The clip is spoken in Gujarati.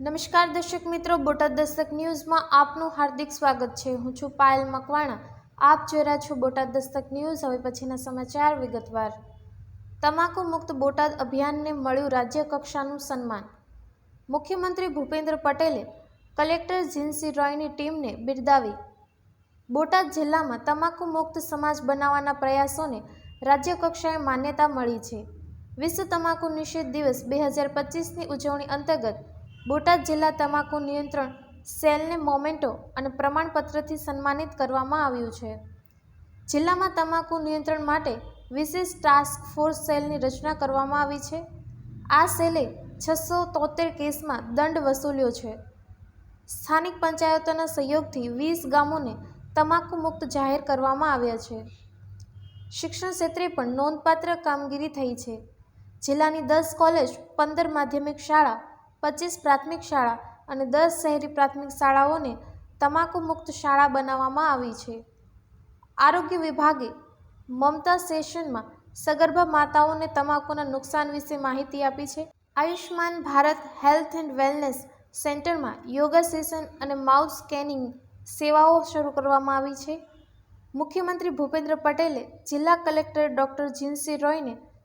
નમસ્કાર દર્શક મિત્રો, બોટાદ દસ્તક ન્યૂઝમાં આપનું હાર્દિક સ્વાગત છે. હું છું પાયલ મકવાણા. આપ જોઈ રહ્યા છો બોટાદ દસ્તક ન્યૂઝ. હવે પછીના સમાચાર વિગતવાર. તમાકુ મુક્ત બોટાદ અભિયાનને મળ્યું રાજ્ય કક્ષાનું સન્માન. મુખ્યમંત્રી ભૂપેન્દ્ર પટેલે કલેક્ટર જીન્સી રોયની ટીમને બિરદાવી. બોટાદ જિલ્લામાં તમાકુ મુક્ત સમાજ બનાવવાના પ્રયાસોને રાજ્ય કક્ષાએ માન્યતા મળી છે. વિશ્વ તમાકુ નિષેધ દિવસ બે હજાર પચીસની ઉજવણી અંતર્ગત બોટાદ જિલ્લા તમાકુ નિયંત્રણ સેલને મોમેન્ટો અને પ્રમાણપત્રથી સન્માનિત કરવામાં આવ્યું છે. જિલ્લામાં તમાકુ નિયંત્રણ માટે વિશેષ ટાસ્ક ફોર્સ સેલની રચના કરવામાં આવી છે. આ સેલે છસો તોતેર કેસમાં દંડ વસૂલ્યો છે. સ્થાનિક પંચાયતોના સહયોગથી વીસ ગામોને તમાકુ મુક્ત જાહેર કરવામાં આવ્યા છે. શિક્ષણ ક્ષેત્રે પણ નોંધપાત્ર કામગીરી થઈ છે. જિલ્લાની દસ કોલેજ, પંદર માધ્યમિક શાળા પચીસ પ્રાથમિક શાળા અને દસ શહેરી પ્રાથમિક શાળાઓને તમાકુ મુક્ત શાળા બનાવવામાં આવી છે. આરોગ્ય વિભાગે મમતા સેશનમાં સગર્ભા માતાઓને તમાકુના નુકસાન વિશે માહિતી આપી છે. Ayushman Bharat health and wellness સેન્ટરમાં યોગા સેશન અને માઉથ સ્કેનિંગ સેવાઓ શરૂ કરવામાં આવી છે. મુખ્યમંત્રી ભૂપેન્દ્ર પટેલે જિલ્લા કલેક્ટર ડૉક્ટર જીનસી રોયને